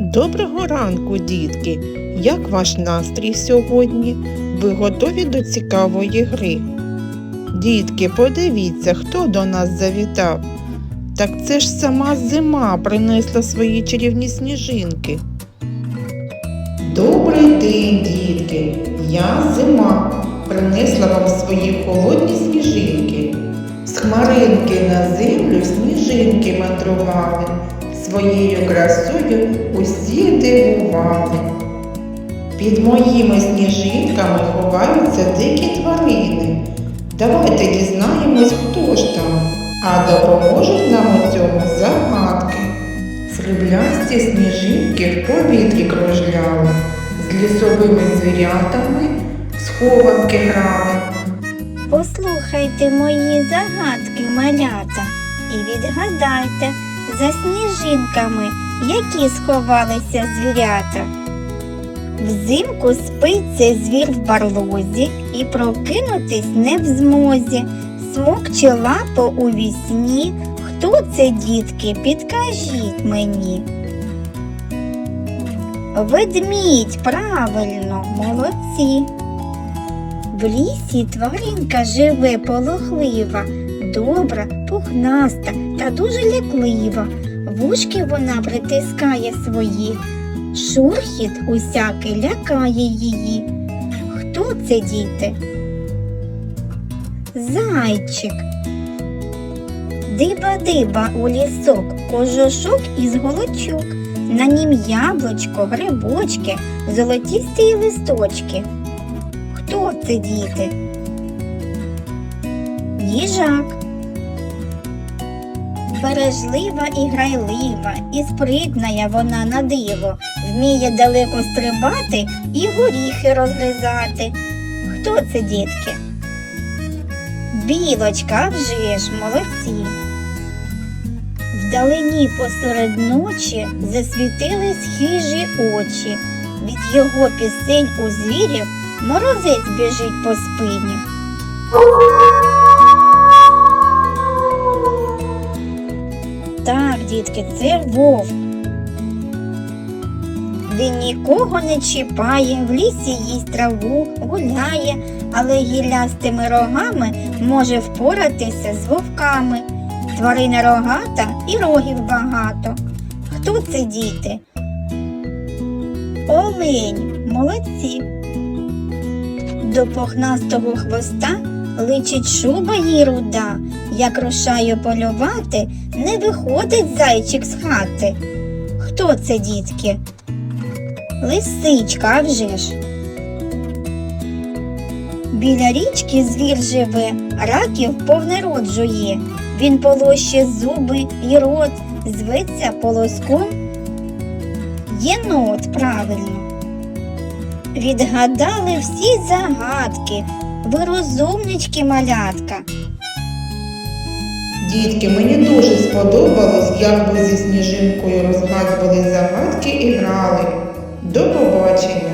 Доброго ранку, дітки! Як ваш настрій сьогодні? Ви готові до цікавої гри? Дітки, подивіться, хто до нас завітав. Так це ж сама зима принесла свої чарівні сніжинки. Добрий день, дітки! Я зима принесла вам свої холодні сніжинки. З хмаринки на землю сніжинки мандрували, своєю красою усі дивували. Під моїми сніжинками ховаються дикі тварини. Давайте дізнаємось, хто ж там, а допоможуть нам у цьому загадки. Сріблясті сніжинки в повітрі кружляли, з лісовими звірятами в схованки грали. Послухайте мої загадки, малята, і відгадайте за сніжинками, які сховалися звірята. Взимку спить цей звір в барлозі і прокинутись не в змозі. Смокче лапу у вісні. Хто це, дітки, підкажіть мені. Ведмідь, правильно, молодці. В лісі тваринка живе полохлива, добра, пухнаста та дуже ляклива. Вушки вона притискає свої, шурхіт усякий лякає її. Хто це діти? Зайчик. Диба-диба у лісок, кожушок із голочок. На нім яблучко, грибочки, золотісті листочки. Хто це діти? Їжак. Бережлива і грайлива, і спритна вона на диво, вміє далеко стрибати і горіхи розгризати. Хто це, дітки? Білочка, вже ж, молодці. Вдалині посеред ночі засвітились хижі очі. Від його пісень у звірів морозець біжить по спині. Так, дітки, це вовк. Він нікого не чіпає, в лісі їсть траву, гуляє, але гіллястими рогами може впоратися з вовками. Тварина рогата і рогів багато. Хто це діти? Олень, молодці. До похнастого хвоста личить шуба їй руда. Як рушаю полювати, не виходить зайчик з хати. Хто це, дітки? Лисичка, а вже ж. Біля річки звір живе, раків повне рот. Він полоще зуби і рот, зветься полоском. Єнот, правильно. Відгадали всі загадки, ви розумнички малятка. Дітки, мені дуже сподобалось, як ви зі сніжинкою розгадували загадки і грали. До побачення!